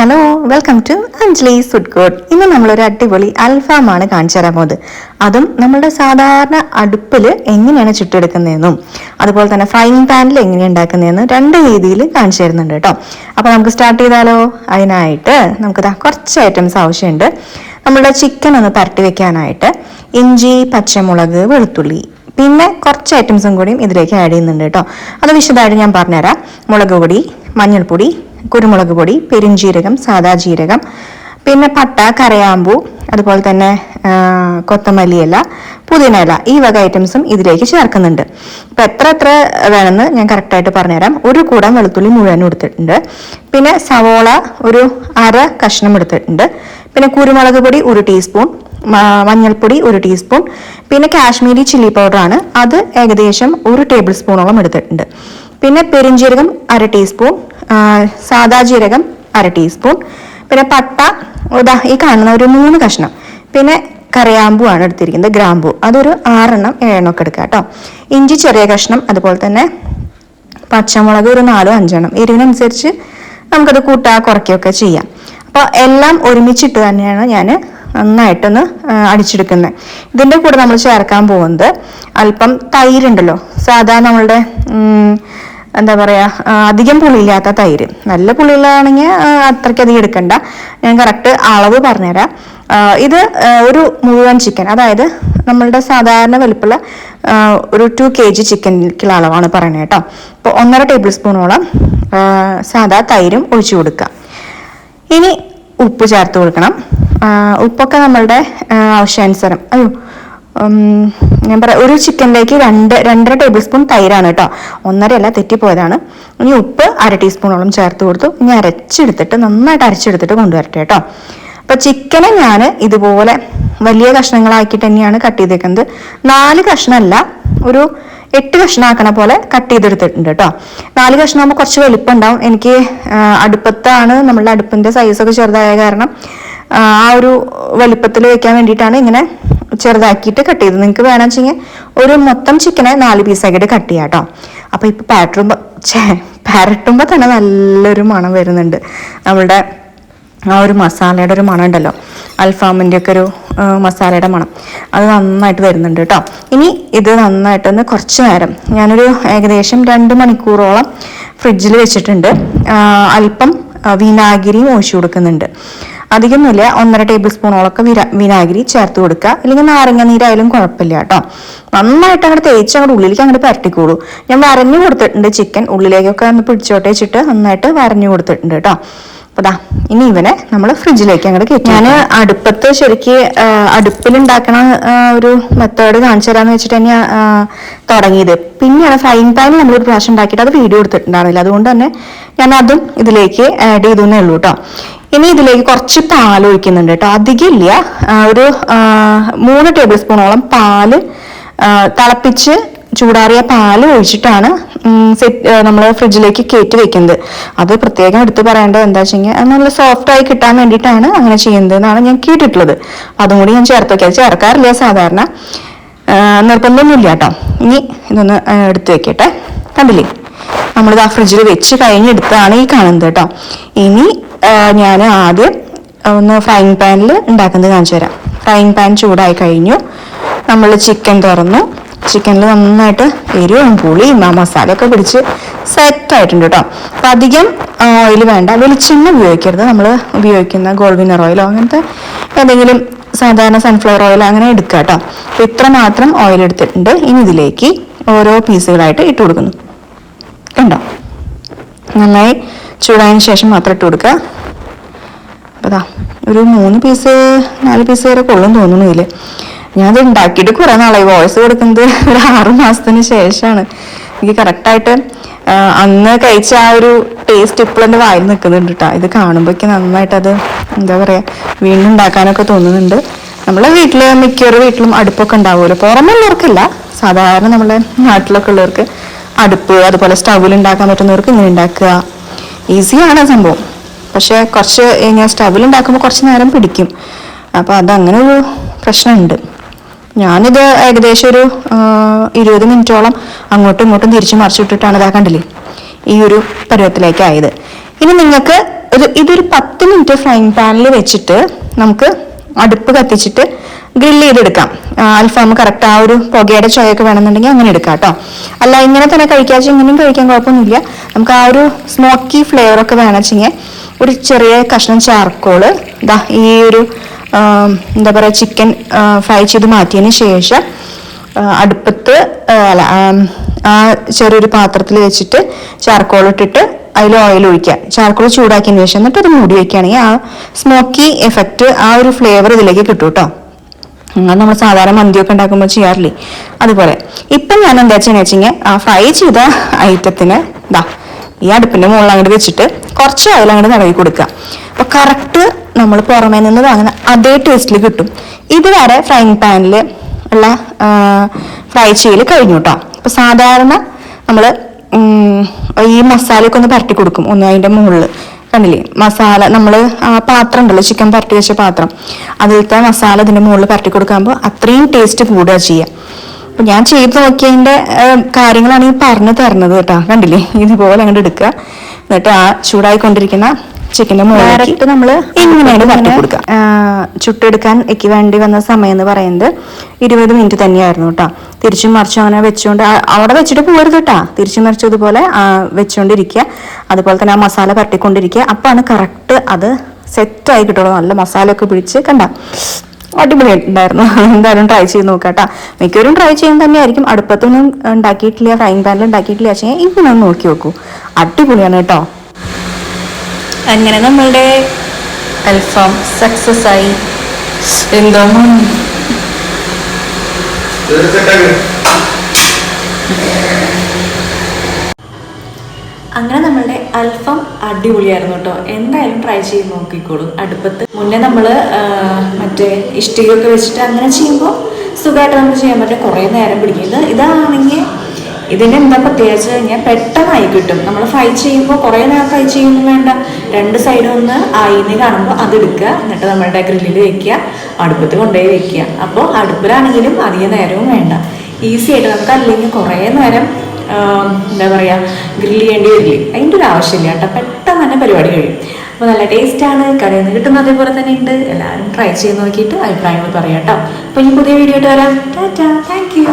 Hello welcome to Anjali food court ഇന്ന് നമ്മളൊരു അടിപൊളി അൽഫാമാണ് കാണിച്ചു തരാൻ പോകുന്നത്. അതും നമ്മുടെ സാധാരണ അടുപ്പിൽ എങ്ങനെയാണ് ചുട്ടെടുക്കുന്നതെന്നും അതുപോലെ തന്നെ ഫ്രൈങ് പാനിൽ എങ്ങനെയാണ് ഉണ്ടാക്കുന്നതെന്നും രണ്ട് രീതിയിൽ കാണിച്ചു തരുന്നുണ്ട് കേട്ടോ. അപ്പോൾ നമുക്ക് സ്റ്റാർട്ട് ചെയ്താലോ? അതിനായിട്ട് നമുക്കിതാ കുറച്ച് ഐറ്റംസ് ആവശ്യമുണ്ട്. നമ്മുടെ ചിക്കൻ ഒന്ന് പരട്ടി വെക്കാനായിട്ട് ഇഞ്ചി പച്ചമുളക് വെളുത്തുള്ളി പിന്നെ കുറച്ച് ഐറ്റംസും കൂടിയും ഇതിലേക്ക് ആഡ് ചെയ്യുന്നുണ്ട് കേട്ടോ. അത് വിശദമായിട്ട് ഞാൻ പറഞ്ഞുതരാം. മുളക് പൊടി മഞ്ഞൾപ്പൊടി കുരുമുളക് പൊടി പെരുംജീരകം സാദാ ജീരകം പിന്നെ പട്ട കരയാമ്പൂ അതുപോലെ തന്നെ കൊത്തമല്ലി ഇല പുതിന ഇല ഈ വക ഐറ്റംസും ഇതിലേക്ക് ചേർക്കുന്നുണ്ട്. അപ്പം എത്ര എത്ര വേണമെന്ന് ഞാൻ കറക്റ്റായിട്ട് പറഞ്ഞുതരാം. ഒരു കൂടം വെളുത്തുള്ളി മുഴുവനും എടുത്തിട്ടുണ്ട്. പിന്നെ സവോള ഒരു അര കഷ്ണം എടുത്തിട്ടുണ്ട്. പിന്നെ കുരുമുളക് പൊടി ഒരു ടീസ്പൂൺ മഞ്ഞൾപ്പൊടി ഒരു ടീസ്പൂൺ പിന്നെ കാശ്മീരി ചില്ലി പൗഡറാണ് അത് ഏകദേശം ഒരു ടേബിൾ സ്പൂണോളം എടുത്തിട്ടുണ്ട്. പിന്നെ പെരിഞ്ജീരകം അര ടീസ്പൂൺ സാദാ ജീരകം അര ടീസ്പൂൺ പിന്നെ പട്ട ഉദാ ഈ കാണുന്ന ഒരു മൂന്ന് കഷ്ണം. പിന്നെ കറിയാമ്പൂ ആണ് എടുത്തിരിക്കുന്നത് ഗ്രാമ്പൂ. അതൊരു ആറെണ്ണം ഏഴെണ്ണം ഒക്കെ എടുക്കാം കേട്ടോ. ഇഞ്ചി ചെറിയ കഷ്ണം അതുപോലെ തന്നെ പച്ചമുളക് ഒരു നാലോ അഞ്ചെണ്ണം. എരിവിനനുസരിച്ച് നമുക്കത് കൂട്ടുക കുറയ്ക്കുകയൊക്കെ ചെയ്യാം. അപ്പോൾ എല്ലാം ഒരുമിച്ചിട്ട് തന്നെയാണ് ഞാൻ നന്നായിട്ടൊന്ന് അടിച്ചെടുക്കുന്നത് ഇതിന്റെ കൂടെ നമ്മൾ ചേർക്കാൻ പോകുന്നത് അല്പം തൈരുണ്ടല്ലോ. സാധാരണ നമ്മളുടെ എന്താ പറയുക അധികം പുളിയില്ലാത്ത തൈര്. നല്ല പുളിയുള്ളതാണെങ്കിൽ അത്രയ്ക്കധികം എടുക്കണ്ട. ഞാൻ കറക്റ്റ് അളവ് പറഞ്ഞുതരാം. ഇത് ഒരു മുഴുവൻ ചിക്കൻ അതായത് നമ്മളുടെ സാധാരണ വലുപ്പുള്ള ഒരു ടു കെ ജി ചിക്കനിലേക്കുള്ള അളവാണ് പറയുന്നത് കേട്ടോ. അപ്പോൾ ഒന്നര ടേബിൾ സ്പൂണോളം സാധാ തൈരും ഒഴിച്ചു കൊടുക്കുക. ഇനി ഉപ്പ് ചേർത്ത് കൊടുക്കണം. ഉപ്പൊക്കെ നമ്മളുടെ ആവശ്യാനുസരം അയ്യോ ഞാൻ പറയാം ഒരു ചിക്കനിലേക്ക് രണ്ട് രണ്ടര ടേബിൾ സ്പൂൺ തൈരാണ് കേട്ടോ. ഒന്നരയല്ല തെറ്റിപ്പോയതാണ്. ഇനി ഉപ്പ് അര ടീസ്പൂണോളം ചേർത്ത് കൊടുത്തു. ഇനി അരച്ചെടുത്തിട്ട് നന്നായിട്ട് അരച്ചെടുത്തിട്ട് കൊണ്ടുവരട്ടെ കേട്ടോ. അപ്പൊ ചിക്കനെ ഞാൻ ഇതുപോലെ വലിയ കഷ്ണങ്ങളാക്കിയിട്ട് തന്നെയാണ് കട്ട് ചെയ്തേക്കുന്നത്. നാല് കഷ്ണമല്ല ഒരു എട്ട് കഷ്ണമാക്കണ പോലെ കട്ട് ചെയ്തെടുത്തിട്ടുണ്ട് കേട്ടോ. നാല് കഷ്ണമാകുമ്പോൾ കുറച്ച് വലിപ്പം ഉണ്ടാവും. എനിക്ക് അടുപ്പത്താണ് നമ്മളുടെ അടുപ്പിന്റെ സൈസൊക്കെ ചെറുതായ കാരണം. ആ ഒരു വലിപ്പത്തിൽ വെക്കാൻ വേണ്ടിയിട്ടാണ് ഇങ്ങനെ ചെറുതാക്കിയിട്ട് കട്ട് ചെയ്തത്. നിങ്ങൾക്ക് വേണമെന്ന് ഒരു മൊത്തം ചിക്കനെ നാല് പീസാക്കിയിട്ട് കട്ട് ചെയ്യാം കേട്ടോ അപ്പം ഇപ്പം ഛേ പാരട്ടുമ്പോ തന്നെ നല്ലൊരു മണം വരുന്നുണ്ട്. നമ്മളുടെ ആ ഒരു മസാലയുടെ ഒരു മണം ഉണ്ടല്ലോ. അൽഫാമിന്റെ ഒക്കെ ഒരു മസാലയുടെ മണം. അത് നന്നായിട്ട് വരുന്നുണ്ട് കേട്ടോ ഇനി ഇത് നന്നായിട്ടൊന്ന് കുറച്ച് നേരം ഞാനൊരു ഏകദേശം രണ്ട് മണിക്കൂറോളം ഫ്രിഡ്ജിൽ വെച്ചിട്ടുണ്ട്. അല്പം വിനാഗിരിയും ഒഴിച്ചു കൊടുക്കുന്നുണ്ട്. അധികമൊന്നുമില്ല. ഒന്നര ടേബിൾ സ്പൂണോളൊക്കെ വിനാഗിരി ചേർത്ത് കൊടുക്കുക. അല്ലെങ്കിൽ നാരങ്ങ നീരായാലും കുഴപ്പമില്ല കേട്ടോ. നന്നായിട്ട് അങ്ങോട്ട് തേച്ച് അങ്ങോട്ട് ഉള്ളിലേക്ക് അങ്ങോട്ട് പരട്ടിക്കോളൂ. ഞാൻ വരഞ്ഞു കൊടുത്തിട്ടുണ്ട് ചിക്കൻ ഉള്ളിലേക്കൊക്കെ ഒന്ന് പിടിച്ചോട്ടെ വെച്ചിട്ട് നന്നായിട്ട് വരഞ്ഞു കൊടുത്തിട്ടുണ്ട് കേട്ടോ. അപ്പൊ ദാ ഇനി ഇവനെ നമ്മൾ ഫ്രിഡ്ജിലേക്ക് അങ്ങോട്ട് കയറ്റി ഞാൻ അടുപ്പത്ത് ശരിക്ക് അടുപ്പിലുണ്ടാക്കണ ഒരു മെത്തേഡ് കാണിച്ചു തരാന്ന് വെച്ചിട്ട് തന്നെയാ ആ, തുടങ്ങിയത്. പിന്നെയാണ് ഫ്രൈങ് പാൻ നമ്മൾ ഒരു പ്രാവശ്യം ഉണ്ടാക്കിയിട്ട് അത് വീഡിയോ എടുത്തിട്ടുണ്ടായിരുന്നില്ല അതുകൊണ്ട് തന്നെ ഞാൻ അതും ഇതിലേക്ക് ആഡ് ചെയ്തു എന്നേ ഉള്ളൂ കേട്ടോ. ഇനി ഇതിലേക്ക് കുറച്ച് പാൽ ഒഴിക്കുന്നുണ്ട് കേട്ടോ. അധികമില്ല. ഒരു മൂന്ന് ടേബിൾ സ്പൂണോളം പാൽ തിളപ്പിച്ച് ചൂടാറിയ പാൽ ഒഴിച്ചിട്ടാണ് സെറ്റ് നമ്മൾ ഫ്രിഡ്ജിലേക്ക് കയറ്റി വെക്കുന്നത്. അത് പ്രത്യേകം എടുത്ത് പറയേണ്ടത് എന്താ വെച്ച് കഴിഞ്ഞാൽ നല്ല സോഫ്റ്റ് ആയി കിട്ടാൻ വേണ്ടിയിട്ടാണ് അങ്ങനെ ചെയ്യുന്നത് എന്നാണ് ഞാൻ കേട്ടിട്ടുള്ളത്. അതും കൂടി ഞാൻ ചേർത്ത് വെക്കാം. ചേർക്കാറില്ല സാധാരണ. നിർബന്ധമൊന്നുമില്ല കേട്ടോ. ഇനി ഇതൊന്ന് എടുത്ത് വെക്കട്ടെ. കണ്ടില്ലേ? നമ്മളിത് ആ ഫ്രിഡ്ജിൽ വെച്ച് കഴിഞ്ഞെടുത്താണ് ഈ കാണുന്നത് കേട്ടോ. ഇനി ഞാൻ ആദ്യം ഒന്ന് ഫ്രൈങ് പാനിൽ ഉണ്ടാക്കുന്നത് കാണിച്ചു തരാം. ഫ്രൈങ് പാൻ ചൂടായി കഴിഞ്ഞു. നമ്മൾ ചിക്കൻ തുറന്നു. ചിക്കനിൽ നന്നായിട്ട് എരിവും പുളിയും ആ മസാലയൊക്കെ പിടിച്ച് സെറ്റ് ആയിട്ടുണ്ട് കേട്ടോ. അപ്പം അധികം ഓയിൽ വേണ്ട. വെളിച്ചെണ്ണ ഉപയോഗിക്കരുത്. നമ്മൾ ഉപയോഗിക്കുന്ന ഗോൾവിനർ ഓയിലോ അങ്ങനത്തെ ഏതെങ്കിലും സാധാരണ സൺഫ്ലവർ ഓയിൽ അങ്ങനെ എടുക്കുക കേട്ടോ ഇത്ര മാത്രം ഓയിൽ എടുത്തിട്ടുണ്ട്. ഇനി ഇതിലേക്ക് ഓരോ പീസുകളായിട്ട് ഇട്ട് കൊടുക്കുന്നു. കണ്ടോ നന്നായി ചൂടായതിന് ശേഷം മാത്രം ഇട്ട് കൊടുക്കുക. ദാ ഒരു മൂന്ന് പീസ് നാല് പീസ് വരെ കൊള്ളും തോന്നുന്നു ഇതിൽ ഞാനത് ഉണ്ടാക്കിയിട്ട് കുറേ നാളായി. വോയിസ് കൊടുക്കുന്നത് ഒരു ആറു മാസത്തിന് ശേഷമാണ്. എനിക്ക് കറക്റ്റായിട്ട് അന്ന് കഴിച്ച ആ ഒരു ടേസ്റ്റ് ഇപ്പോഴും എന്റെ വായിൽ നിൽക്കുന്നുണ്ട് കേട്ടോ ഇത് കാണുമ്പോഴേക്ക് നന്നായിട്ട് അത് എന്താ പറയുക വീണ്ടും ഉണ്ടാക്കാനൊക്കെ തോന്നുന്നുണ്ട്. നമ്മളെ വീട്ടിൽ മിക്കവരുടെ വീട്ടിലും അടുപ്പൊക്കെ ഉണ്ടാവുമല്ലോ. പുറമെയുള്ളവർക്കല്ല സാധാരണ നമ്മളെ നാട്ടിലൊക്കെ ഉള്ളവർക്ക് അടുപ്പ് അതുപോലെ സ്റ്റൗവിൽ ഉണ്ടാക്കാൻ പറ്റുന്നവർക്ക് ഇങ്ങനെ ഉണ്ടാക്കുക. ഈസിയാണ് സംഭവം. പക്ഷെ കുറച്ച് ഇങ്ങനെ സ്റ്റവിൽ ഉണ്ടാക്കുമ്പോൾ കുറച്ച് നേരം പിടിക്കും. അപ്പോൾ അതങ്ങനെ ഒരു പ്രശ്നമുണ്ട്. ഞാനിത് ഏകദേശം ഒരു ഇരുപത് മിനിറ്റോളം അങ്ങോട്ടും ഇങ്ങോട്ടും തിരിച്ചു മറിച്ചിട്ടിട്ടാണ് ഇതാ കണ്ടില്ലേ? ഈ ഒരു പരുവത്തിലേക്ക് ആയത് ഇനി നിങ്ങൾക്ക് ഒരു ഇതൊരു പത്ത് മിനിറ്റ് ഫ്രൈങ് പാനിൽ വെച്ചിട്ട് നമുക്ക് അടുപ്പ് കത്തിച്ചിട്ട് ഗ്രില്ല് ചെയ്തെടുക്കാം. അൽഫാം കറക്റ്റ് ആ ഒരു പുകയുടെ ചോയൊക്കെ വേണമെന്നുണ്ടെങ്കിൽ അങ്ങനെ എടുക്കാം കേട്ടോ. അല്ല ഇങ്ങനെ തന്നെ കഴിക്കാച്ച ഇങ്ങനെയും കഴിക്കാൻ കുഴപ്പമൊന്നുമില്ല. നമുക്ക് ആ ഒരു സ്മോക്കി ഫ്ലേവർ ഒക്കെ വേണമെച്ചെങ്കിൽ ഒരു ചെറിയ കഷ്ണം ചാർക്കോൾ ഇതാ ഈ ഒരു എന്താ പറയുക ചിക്കൻ ഫ്രൈ ചെയ്ത് മാറ്റിയതിന് ശേഷം അടുപ്പത്ത് അല്ല ആ ചെറിയൊരു പാത്രത്തിൽ വെച്ചിട്ട് ചാർക്കോൾ ഇട്ടിട്ട് അതിൽ ഓയിൽ ഒഴിക്കുക. ചാർക്കോൾ ചൂടാക്കിയതിന് ശേഷം എന്നിട്ട് അത് മൂടി വയ്ക്കുകയാണെങ്കിൽ ആ സ്മോക്കി എഫക്റ്റ് ആ ഒരു ഫ്ലേവർ ഇതിലേക്ക് കിട്ടും കേട്ടോ. അങ്ങനെ നമ്മൾ സാധാരണ മന്തിയൊക്കെ ഉണ്ടാക്കുമ്പോൾ ചെയ്യാറില്ലേ? അതുപോലെ. ഇപ്പം ഞാൻ എന്താ ചെയ്യുന്നത് വെച്ചാൽ ആ ഫ്രൈ ചെയ്ത ഐറ്റത്തിന് ഇതാ ഈ അടുപ്പിന്റെ മുകളിൽ അങ്ങോട്ട് വെച്ചിട്ട് കുറച്ച് ഓയിൽ അങ്ങോട്ട് നിറവി കൊടുക്കുക. അപ്പോൾ കറക്റ്റ് നമ്മൾ പുറമേ നിന്ന് വാങ്ങുന്ന അതേ ടേസ്റ്റിൽ കിട്ടും. ഇതുവരെ ഫ്രൈങ് പാനിൽ ഉള്ള ഫ്രൈ ചെയ്യൽ കഴിഞ്ഞു കേട്ടോ. അപ്പൊ സാധാരണ നമ്മൾ ഈ മസാലയൊക്കെ ഒന്ന് പരട്ടി കൊടുക്കും. ഒന്ന് അതിന്റെ മുകളിൽ കണ്ടില്ലേ? മസാല നമ്മൾ ആ പാത്രം ഉണ്ടല്ലോ ചിക്കൻ പരട്ടി വെച്ച പാത്രം. അതിലത്തെ മസാല ഇതിന്റെ മുകളിൽ പരട്ടി കൊടുക്കുമ്പോൾ അത്രയും ടേസ്റ്റ് കൂടുക ചെയ്യുക അപ്പൊ ഞാൻ ചെയ്ത് നോക്കിയതിന്റെ കാര്യങ്ങളാണ് ഈ പറഞ്ഞു തരുന്നത് കേട്ടോ. കണ്ടില്ലേ? ഇതുപോലെ അങ്ങോട്ട് എടുക്കുക. എന്നിട്ട് ആ ചൂടായിക്കൊണ്ടിരിക്കുന്ന ചിക്കന്റെ മുകളിലേക്ക് നമ്മൾ ഇങ്ങനെയാണ് പരട്ടി കൊടുക്കുക. ചുട്ടെടുക്കാൻ എനിക്ക് വേണ്ടി വന്ന സമയം എന്ന് പറയുന്നത് ഇരുപത് മിനിറ്റ് തന്നെയായിരുന്നു കേട്ടോ. തിരിച്ചും മറിച്ചും അങ്ങനെ വെച്ചുകൊണ്ട് അവിടെ വെച്ചിട്ട് പോകരുത് കേട്ടോ. തിരിച്ചും മറിച്ചും ഇതുപോലെ വെച്ചുകൊണ്ടിരിക്കുക അതുപോലെ തന്നെ ആ മസാല പരട്ടിക്കൊണ്ടിരിക്കുക. അപ്പാണ് കറക്റ്റ് അത് സെറ്റായി കിട്ടുള്ളൂ. നല്ല മസാലയൊക്കെ പിടിച്ച് കണ്ട. അടിപൊളി ഉണ്ടായിരുന്നു. എന്തായാലും ട്രൈ ചെയ്ത് നോക്കാം കേട്ടോ. മിക്കവരും ട്രൈ ചെയ്യാൻ തന്നെയായിരിക്കും. അടുപ്പത്തൊന്നും ഉണ്ടാക്കിയിട്ടില്ല ഫ്രൈങ് പാനിൽ ഉണ്ടാക്കിയിട്ടില്ല. പക്ഷേ ഇങ്ങനെ ഒന്ന് നോക്കി നോക്കൂ. അടിപൊളിയാണ് കേട്ടോ. അങ്ങനെ നമ്മളുടെ അൽഫാം സക്സസ് ആയി. എന്തോ അങ്ങനെ നമ്മളുടെ അൽഫം അടിപൊളിയായിരുന്നു കേട്ടോ. എന്തായാലും ട്രൈ ചെയ്ത് നോക്കിക്കോളൂ. അടുപ്പത്ത് മുന്നേ നമ്മൾ മറ്റേ ഇഷ്ടികയൊക്കെ വെച്ചിട്ട് അങ്ങനെ ചെയ്യുമ്പോൾ സുഖമായിട്ട് നമുക്ക് ചെയ്യാൻ പറ്റും കുറേ നേരം പിടിക്കും. ഇത് ഇതാണെങ്കിൽ ഇതിന്റെ എന്താ പ്രത്യേകിച്ച് കഴിഞ്ഞാൽ പെട്ടെന്നായി കിട്ടും. നമ്മൾ ഫ്രൈ ചെയ്യുമ്പോൾ കുറേ നേരം ഫ്രൈ ചെയ്യുമ്പോൾ വേണ്ട. രണ്ട് സൈഡും ഒന്ന് ആയിന്ന് കാണുമ്പോൾ അത് എടുക്കുക. എന്നിട്ട് നമ്മളുടെ ഗ്രില്ലിൽ വെക്കുക. അടുപ്പത്ത് കൊണ്ടുപോയി വെക്കുക. അപ്പോൾ അടുപ്പിലാണെങ്കിലും അധിക നേരവും വേണ്ട. ഈസി ആയിട്ട് നമുക്ക് അല്ലെങ്കിൽ കുറേ നേരം എന്താ പറയുക ഗ്രില്ല് ചെയ്യേണ്ടി വരില്ലേ? അതിന്റെ ഒരു ആവശ്യമില്ല കേട്ടോ. പെട്ടെന്ന് തന്നെ പരിപാടി കഴിയും. അപ്പോൾ നല്ല ടേസ്റ്റാണ് കറിയിൽ നിന്ന് കിട്ടുന്ന അതേപോലെ തന്നെ ഉണ്ട്. എല്ലാവരും ട്രൈ ചെയ്ത് നോക്കിയിട്ട് അഭിപ്രായങ്ങൾ പറയാം കേട്ടോ. അപ്പോൾ ഇനി പുതിയ വീഡിയോ ആയിട്ട് വരാം. ടാറ്റാ. Thank you